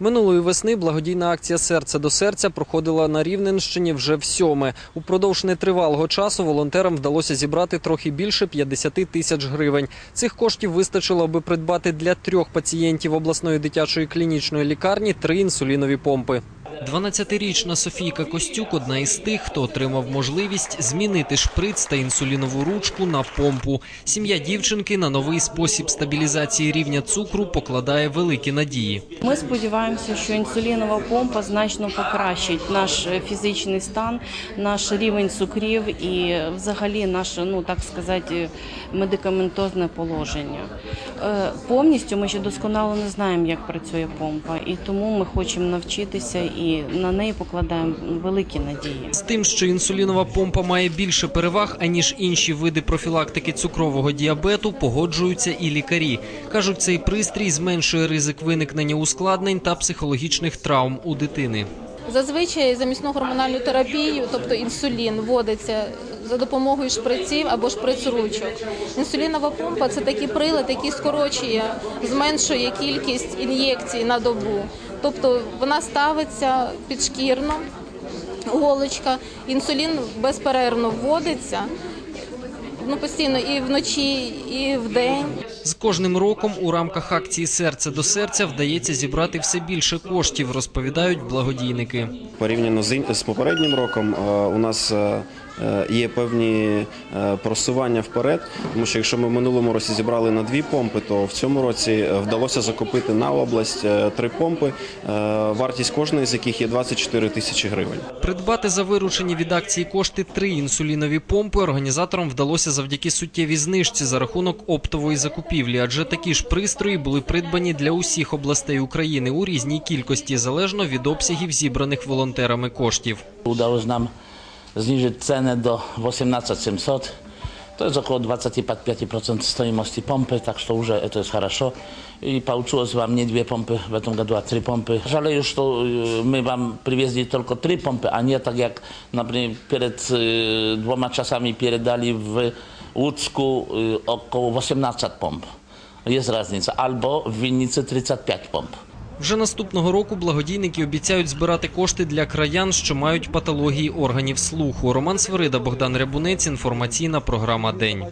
Минулої весни благодійна акція Серце до серця проходила на Рівненщині вже в сьоме. Упродовж нетривалого часу волонтерам вдалося зібрати трохи більше 50 тисяч гривень. Цих коштів вистачило, аби придбати для трьох пацієнтів обласної дитячої клінічної лікарні три інсулінові помпи. 12-річна Софійка Костюк одна із тих, хто отримав можливість змінити шприц та інсулінову ручку на помпу. Сім'я дівчинки на новий спосіб стабілізації рівня цукру покладає великі надії. Ми сподіваємося, що інсулінова помпа значно покращить наш е, фізичний стан, наш рівень цукрів і взагалі наше, ну так сказати, медикаментозне положення. Е, Повністю ми ще досконало не знаємо, як працює помпа, і тому ми хочемо навчитися і на неї покладаємо великі надії. З тим, що інсулінова помпа має більше переваг аніж інші види профілактики цукрового діабету, погоджуються і лікарі. кажуть, цей пристрій зменшує ризик виникнення ускладнень та психологічних травм у дитини. Зазвичай замісну гормональну терапію, тобто інсулін, вводиться за допомогою шприців або шприц-ручок. Інсулінова помпа це такий прилад, який скорочує, зменшує кількість ін'єкцій на добу. Тобто вона ставиться підшкірно, голочка, інсулін безперервно вводиться. Ну, постійно і вночі, і вдень. З кожним роком у рамках акції Серце до серця вдається зібрати все більше коштів, розповідають благодійники. Порівняно з, попереднім роком е, у нас е, є певні е, просування вперед, тому що якщо ми в минулому році зібрали на дві помпи, то в цьому році е, вдалося закупити на область е, три помпи, е, вартість кожної з яких є 24 тисячі гривень. Придбати за виручені від акції кошти три інсулінові помпи організаторам вдалося завдяки суттєвій знижці за рахунок оптової закупівлі, адже такі ж пристрої були придбані для усіх областей України у різній кількості, залежно від обсягів зібраних волонтерами коштів. Się nam zniżyć cenę do 18700. To jest około 25% стоимости помпы, так что уже это есть хорошо. И получилось вам не две помпы, в этом году, а три помпы. Жалею, что э, мы вам привезли только три помпы, а не так jak, например, перед э, двумя часами передали в Łódzku y, około 18 pomp. Jest różnica. Albo w Winnicy 35 pomp. Вже наступного року благодійники обіцяють збирати кошти для краян, що мають патології органів слуху. Роман Свирида, Богдан Рябунець. Інформаційна програма День.